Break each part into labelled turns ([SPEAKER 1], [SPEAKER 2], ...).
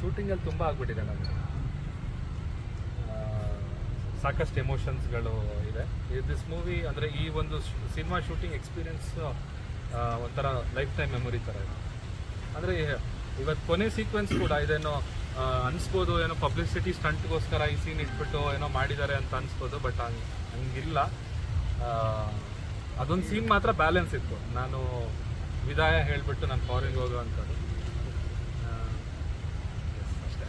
[SPEAKER 1] ಶೂಟಿಂಗಲ್ಲಿ ತುಂಬ ಆಗ್ಬಿಟ್ಟಿದೆ ನನಗೆ ಸಾಕಷ್ಟು ಎಮೋಷನ್ಸ್ಗಳು ಇದೆ. ದಿಸ್ ಮೂವಿ ಅಂದರೆ ಈ ಒಂದು ಸಿನಿಮಾ ಶೂಟಿಂಗ್ ಎಕ್ಸ್ಪೀರಿಯನ್ಸ್ ಒಂಥರ ಲೈಫ್ ಟೈಮ್ ಮೆಮೊರಿ ಥರ ಇದೆ. ಅಂದರೆ ಇವತ್ತು ಕೊನೆ ಸೀಕ್ವೆನ್ಸ್ ಕೂಡ ಇದೇನೋ ಅನಿಸ್ಬೋದು, ಏನೋ ಪಬ್ಲಿಸಿಟಿ ಸ್ಟಂಟ್ಗೋಸ್ಕರ ಈ ಸೀನ್ ಇಟ್ಬಿಟ್ಟು ಏನೋ ಮಾಡಿದ್ದಾರೆ ಅಂತ ಅನ್ಸ್ಬೋದು, ಬಟ್ ಹಂಗೆ, ಹಂಗಿಲ್ಲ. ಅದೊಂದು ಸೀನ್ ಮಾತ್ರ ಬ್ಯಾಲೆನ್ಸ್ ಇತ್ತು. ನಾನು ವಿದಾಯ ಹೇಳಿಬಿಟ್ಟು ನಾನು ಫಾರಿನ್ಗೆ ಹೋಗೋ ಅಂಥದ್ದು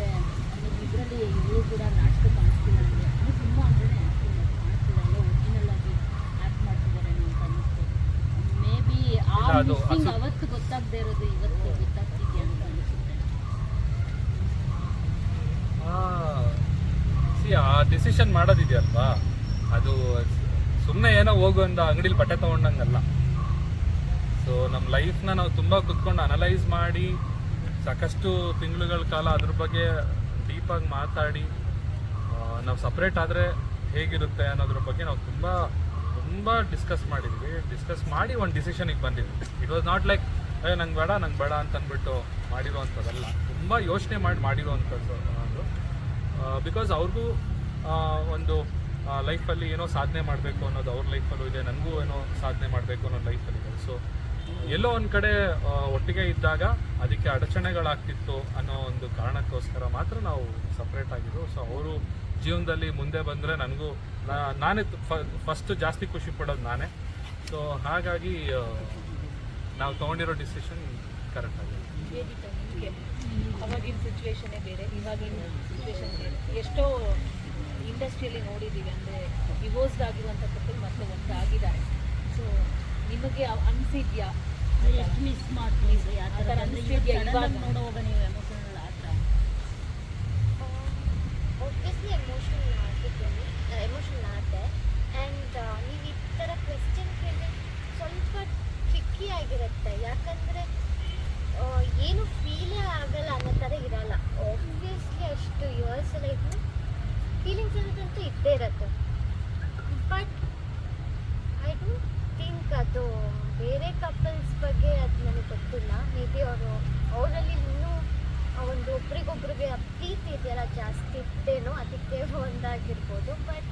[SPEAKER 1] ಅಂದರೆ
[SPEAKER 2] ಇದರಲ್ಲಿ ಇವರು ಕೂಡ ನಾಟಕ ಕಾಣಿಸ್ತಿಲ್ಲ ಅಂದರೆ ಅಂದರೆ ತುಂಬ ಅಂದ್ರೆ ಕಾಣಿಸ್ತಿಲ್ಲ ಎಲ್ಲ ಒರಿಜಿನಲ್ ಆಗಿ ಆ್ಯಕ್ಟ್ ಮಾಡ್ತಿದ್ದಾರೆ ಅಂತ ಅನ್ನಿಸ್ತು. ಮೇ ಬಿ ಆ
[SPEAKER 1] ಅದು
[SPEAKER 2] ಮಿಸ್ಸಿಂಗ್ ಅವತ್ತು ಗೊತ್ತಾಗದೇ ಇರೋದು ಇವತ್ತು ಗೊತ್ತಾಗ್ತಿದೆಯಾ ಅಂತ ಅನಿಸುತ್ತೆ.
[SPEAKER 1] ಸಿ ಆ ಡಿಸಿಷನ್ ಮಾಡೋದಿದೆಯಲ್ವಾ? ಅದು ಸುಮ್ಮನೆ ಏನೋ ಹೋಗು ಅಂತ ಅಂಗಡಿಲಿ ಬಟ್ಟೆ ತಗೊಂಡಂಗಲ್ಲ. ಸೊ ನಮ್ಮ ಲೈಫ್ನ ನಾವು ತುಂಬ ಕುತ್ಕೊಂಡು ಅನಲೈಸ್ ಮಾಡಿ ಸಾಕಷ್ಟು ತಿಂಗಳುಗಳ ಕಾಲ ಅದ್ರ ಬಗ್ಗೆ ಡೀಪಾಗಿ ಮಾತಾಡಿ ನಾವು ಸಪ್ರೇಟ್ ಆದರೆ ಹೇಗಿರುತ್ತೆ ಅನ್ನೋದ್ರ ಬಗ್ಗೆ ನಾವು ತುಂಬ ತುಂಬ ಡಿಸ್ಕಸ್ ಮಾಡಿದ್ವಿ. ಡಿಸ್ಕಸ್ ಮಾಡಿ ಒಂದು ಡಿಸಿಷನಿಗೆ ಬಂದಿದ್ವಿ. ಇಟ್ ವಾಸ್ ನಾಟ್ ಲೈಕ್ ಏ, ನಂಗೆ ಬೇಡ ನಂಗೆ ಬೇಡ ಅಂತ ಅಂದ್ಬಿಟ್ಟು ಮಾಡಿರೋವಂಥದ್ದಲ್ಲ. ತುಂಬ ಯೋಚನೆ ಮಾಡಿ ಮಾಡಿರೋವಂಥದ್ದು ಒಂದು ಬಿಕಾಸ್ ಅವ್ರಿಗೂ ಒಂದು ಲೈಫಲ್ಲಿ ಏನೋ ಸಾಧನೆ ಮಾಡಬೇಕು ಅನ್ನೋದು ಅವ್ರ ಲೈಫಲ್ಲೂ ಇದೆ, ನನಗೂ ಏನೋ ಸಾಧನೆ ಮಾಡಬೇಕು ಅನ್ನೋ ಲೈಫಲ್ಲಿ ಇದೆ. ಸೊ ಎಲ್ಲೋ ಒಂದು ಕಡೆ ಒಟ್ಟಿಗೆ ಇದ್ದಾಗ ಅದಕ್ಕೆ ಅಡಚಣೆಗಳಾಗ್ತಿತ್ತು ಅನ್ನೋ ಒಂದು ಕಾರಣಕ್ಕೋಸ್ಕರ ಮಾತ್ರ ನಾವು ಸಪ್ರೇಟ್ ಆಗಿದ್ದು ಸೊ ಅವರು ಜೀವನದಲ್ಲಿ ಮುಂದೆ ಬಂದರೆ ನನಗೂ ನಾನೇ ಫಸ್ಟ್ ಜಾಸ್ತಿ ಖುಷಿ ಪಡೋದು ನಾನೇ. ಸೊ ಹಾಗಾಗಿ ನಾವು ತೊಗೊಂಡಿರೋ ಡಿಸಿಷನ್ ಕರೆಕ್ಟ್ ಆಗಿದೆ.
[SPEAKER 3] ಸಿಚುವೇಶನ್ ಬೇರೆ ಎಷ್ಟೋ ಇಂಡಸ್ಟ್ರಿಯಲ್ಲಿ ನೋಡಿದ್ದೀವಿ ಅಂದರೆ ಡಿವೋರ್ಸ್ ಆಗಿರುವಂಥ ನಿಮಗೆ ಅನಿಸಿದ್ಯಾ?
[SPEAKER 2] ಎಷ್ಟು ಮಿಸ್ ಮಾಡ್ತೀವಿ ಆ ಥರ ಅಂದರೆ? ನೋಡುವಾಗ ನೀವು ಎಮೋಷನಲ್ ಆ ಥರ?
[SPEAKER 4] ಒಬ್ವಿಯಸ್ಲಿ ಎಮೋಷನಲ್ ಆಗಿದ್ದೀನಿ. ಎಮೋಷನಲ್ ಆದೆ. ಆ್ಯಂಡ್ ನೀವು ಈ ಥರ ಕ್ವೆಶ್ಚನ್ ಕೇಳಿದ್ರೆ ಸ್ವಲ್ಪ ಟ್ರಿಕ್ಕಿ ಆಗಿರುತ್ತೆ. ಯಾಕಂದರೆ ಏನು ಫೀಲೇ ಆಗಲ್ಲ ಅನ್ನೋ ಥರ ಇರಲ್ಲ. ಆಬ್ವಿಯಸ್ಲಿ ಅಷ್ಟು ಇಯರ್ಸ್ ಎಲ್ಲ ಇದ್ದು ಫೀಲಿಂಗ್ಸ್ ಅನ್ನೋದಂತೂ ಇದ್ದೇ ಇರುತ್ತೆ. ಥಿಂಕ್ ಅದು ಬೇರೆ ಕಪಲ್ಸ್ ಬಗ್ಗೆ ಅದು ನನಗೆ ಗೊತ್ತಿಲ್ಲ. ಮೇ ಬಿ ಅವರು, ಅವರಲ್ಲಿ ಇನ್ನೂ ಒಂದು ಒಬ್ರಿಗೊಬ್ರಿಗೆ ಪ್ರೀತಿ ಇದೆಯಲ್ಲ ಜಾಸ್ತಿ ಇತ್ತೇನೋ, ಅದಕ್ಕೆ ಒಂದಾಗಿರ್ಬೋದು. ಬಟ್